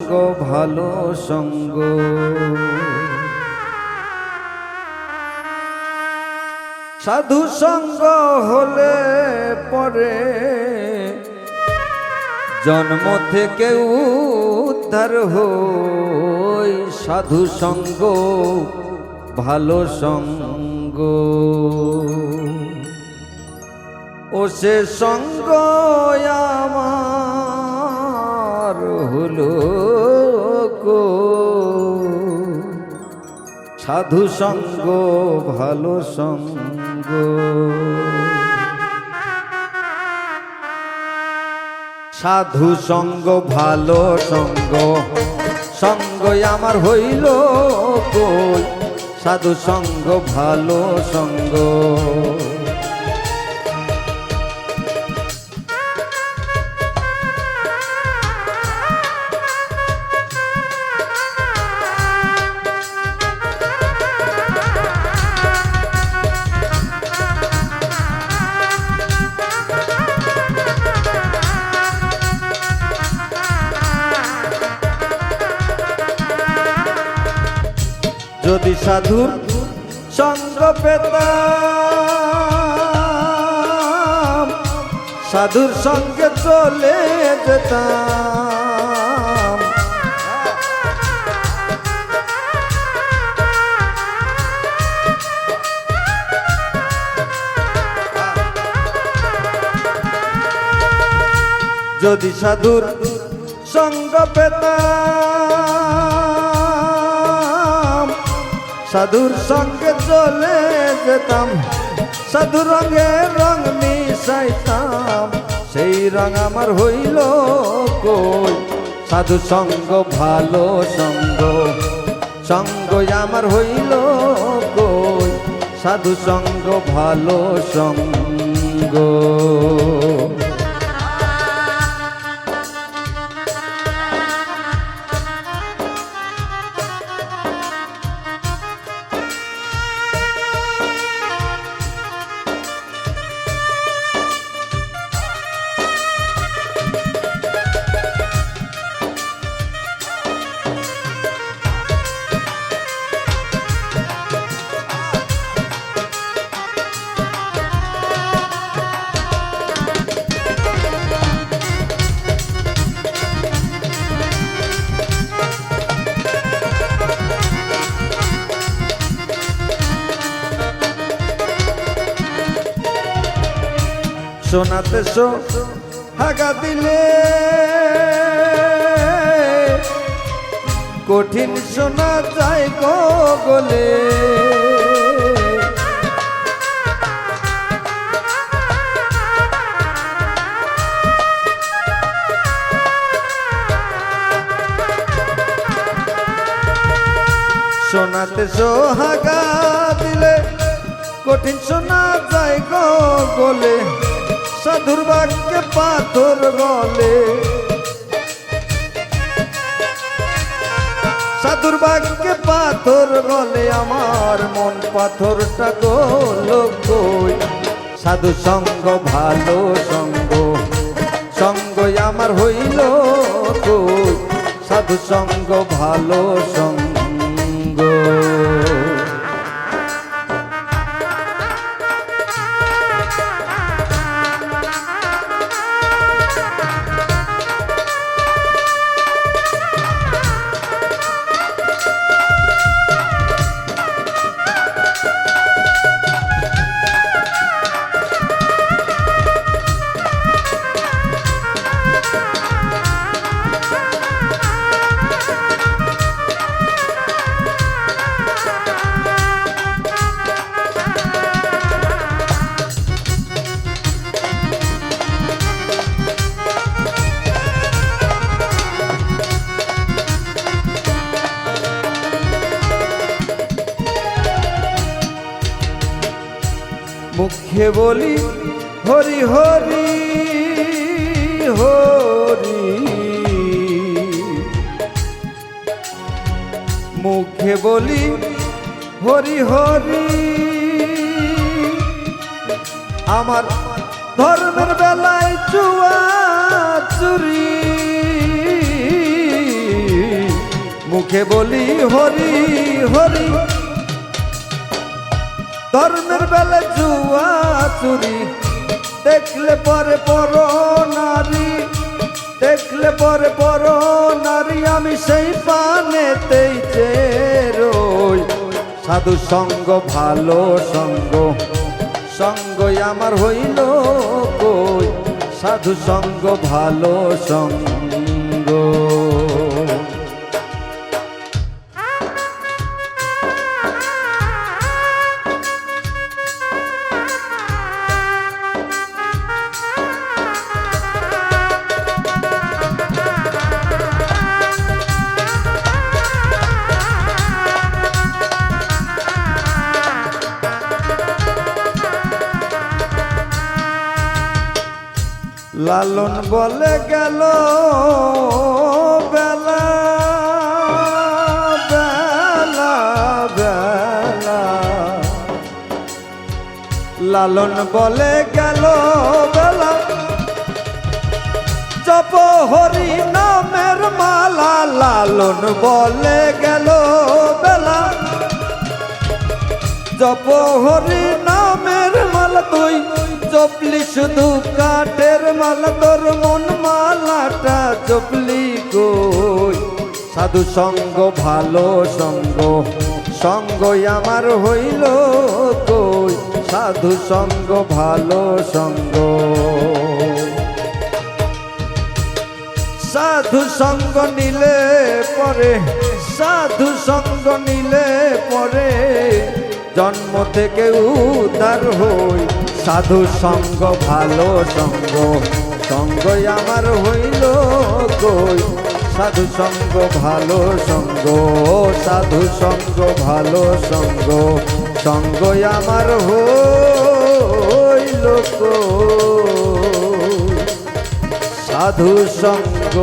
সঙ্গ, ভালো সঙ্গ। সাধু সঙ্গ হলে পরে জন্ম থেকে উদ্ধার হই সাধু সঙ্গ, ভালো সঙ্গ। ও সে সঙ্গ আমার সাধু সঙ্গ, ভালো সঙ্গ। সাধু সঙ্গ, ভালো সঙ্গ সঙ্গ আমার হইল সাধু সঙ্গ, ভালো সঙ্গ। যদি সাধুর সঙ্গ পেতাম সাধুর সঙ্গে চলে যেতাম। যদি সাধুর সঙ্গ পেতাম সাধুর সঙ্গে চলে যেতাম সাধু রঙে রং মিশাইতাম। সেই রং আমার হইল কই? সাধু সঙ্গ, ভালো সঙ্গ সঙ্গ আমার হইল কই? সাধু সঙ্গ, ভালো সঙ্গ। শোনাতে শো, হাগা দিলে। কঠিন শোনা যায় গলে শোনাতে সোহাগা দিলে। কঠিন শোনা যায় গলে সাধুর পাথর গলে। সাধুর পাথর গলে, আমার মন পাথরটা গোল কই? সাধু সঙ্গ, ভালো সঙ্গ সঙ্গ আমার হইল সাধু সঙ্গ, ভালো সঙ্গ মুখে বলি, হরি হরি হরি। মুখে বলি, হরি হরি। আমার ধর্মের বেলায় চুয়া চুরি। মুখে বলি, হরি হরি। ধর্মের বেলা জুয়া চুরি। দেখলে পরে পর নারী, দেখলে পরে পর নারী, আমি সেই পানেতেই রই সাধু সঙ্গ, ভালো সঙ্গ, সঙ্গই আমার হইল কই? সাধু সঙ্গ, ভালো সঙ্গ। লালন বলে গেল বেলা বেলা বেলা। লালন বলে গেল বেলা, জপ হরি নামের মালা লালন বলে গেল বেলা। জপ হরি নামের মালা তুই জপলি শুধু কাঠের মালা, তোর মন মালাটা জপলি কই সাধু সঙ্গ, ভালো সঙ্গ, সঙ্গই আমার হইল কই সাধু সঙ্গ, ভালো সঙ্গ। সাধু সঙ্গ নিলে পরে, সাধু সঙ্গ নিলে পরে, জন্ম থেকে উদ্ধার হই। সাধু সঙ্গ, ভালো সঙ্গ। সঙ্গই আমার হইল কই? সাধু সঙ্গ, ভালো সঙ্গ। সাধু সঙ্গ, ভালো সঙ্গ। সঙ্গই আমার হইল সাধু সঙ্গ,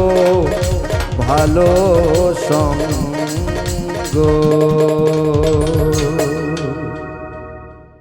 ভালো সঙ্গ।